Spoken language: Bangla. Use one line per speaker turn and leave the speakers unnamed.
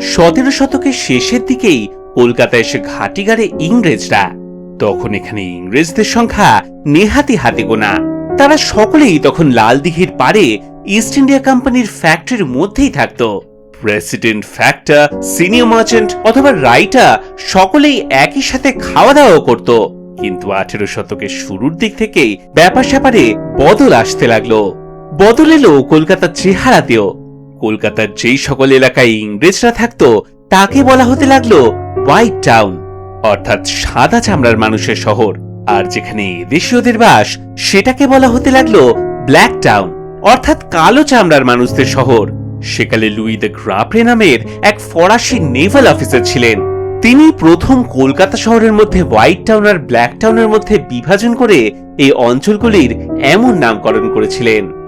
সতেরো শতকের শেষের দিকেই কলকাতায় এসে ঘাঁটি গাড়ে ইংরেজরা, তখন এখানে ইংরেজদের সংখ্যা নেহাতি হাতে গোনা। তারা সকলেই তখন লাল দিঘির পারে ইস্ট ইন্ডিয়া কোম্পানির ফ্যাক্টরির মধ্যেই থাকত। প্রেসিডেন্ট ফ্যাক্টর সিনিয়র মার্চেন্ট অথবা রাইটার সকলেই একই সাথে খাওয়া দাওয়া করত। কিন্তু আঠেরো শতকের শুরুর দিক থেকেই ব্যাপার স্যাপারে বদল আসতে লাগল। বদল এলো কলকাতার চেহারাতেও। কলকাতার যেই সকল এলাকায় ইংরেজরা থাকতো, তাকে বলা হতে লাগল হোয়াইট টাউন অর্থাৎ সাদা চামড়ার মানুষের শহর। আর যেখানে এদেশীয়দের বাস, সেটাকে বলা হতে লাগল ব্ল্যাক টাউন অর্থাৎ কালো চামড়ার মানুষদের শহর। সেকালে লুই দ্য গ্রাপরে নামের এক ফরাসি নেভাল অফিসার ছিলেন। তিনি প্রথম কলকাতা শহরের মধ্যে হোয়াইট টাউন আর ব্ল্যাক টাউনের মধ্যে বিভাজন করে এই অঞ্চলগুলির এমন নামকরণ করেছিলেন।